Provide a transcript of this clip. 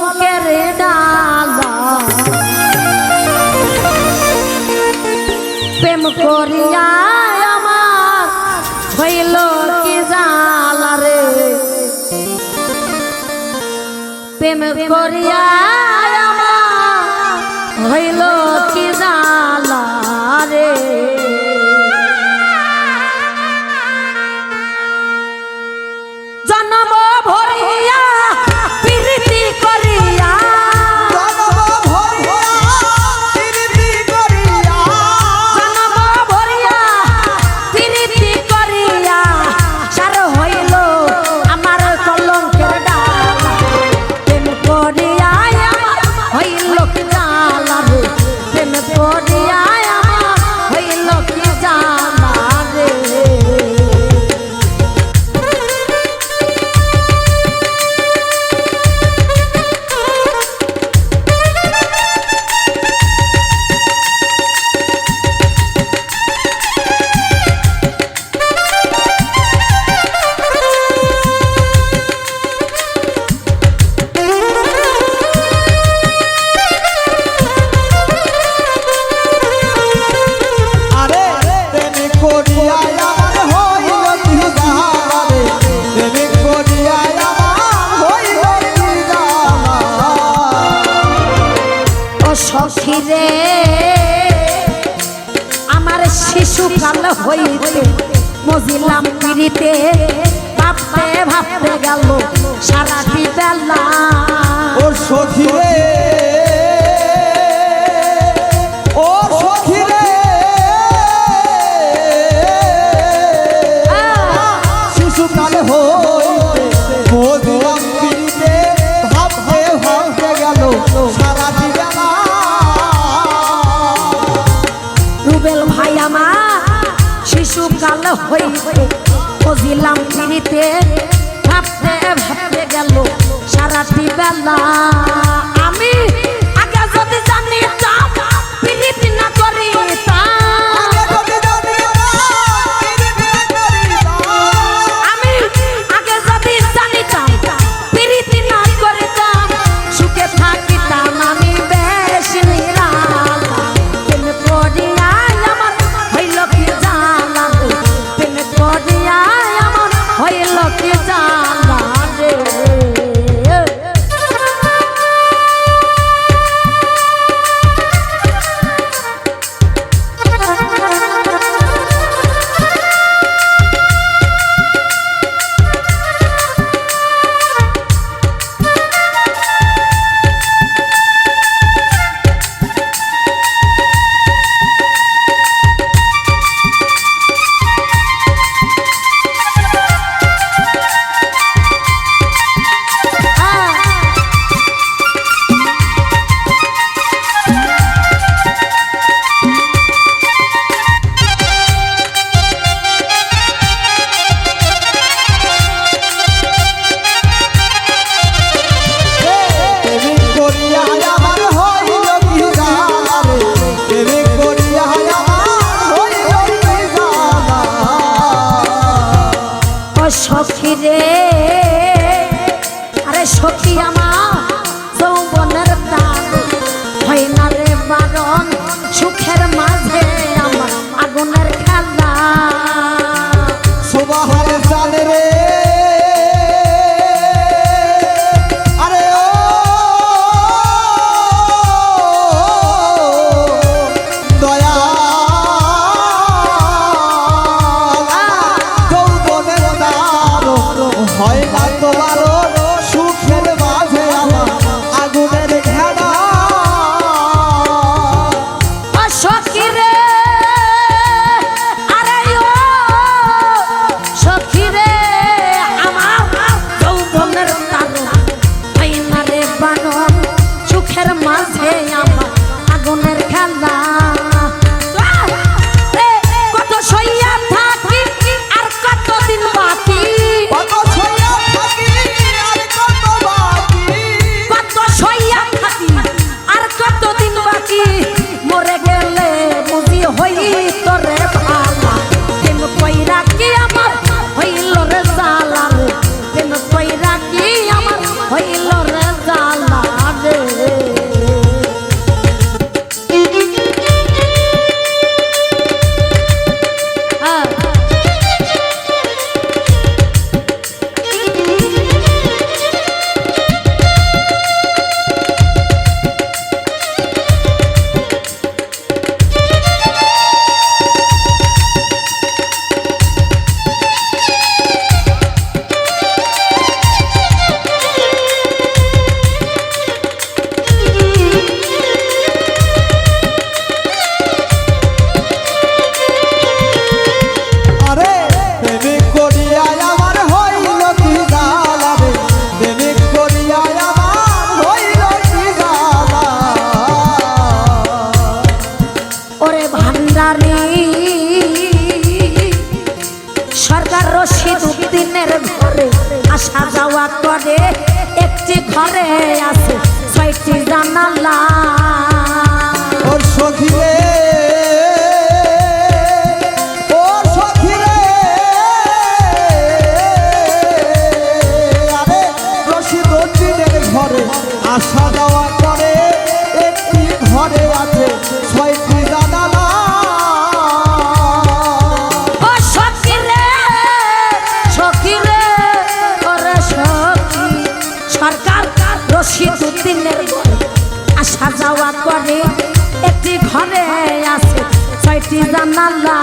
কলঙ্কের ডালা? প্রেম করিয়া আমার হইল কি জালা রে? প্রেম করিয়া আমার হইল রে। আমার শিশুকাল হইতে মজিলাম পিড়িতে ভাবতে ভাবতে গেল সারাটি বেলা। ও সখী রে। আমার শিশুকাল হইতে বুঝিলাম পিড়িতে ভাবতে ভাবতে গেল সারাটি বেলা। আমি আগে যদি জানিতাম পিড়িতি না করে একটি ঘরে আছে ছয়টি জানালা। ওর সখিরে ঘরে আসা যাওয়া ঘরে আছে ছয়টি জানালা।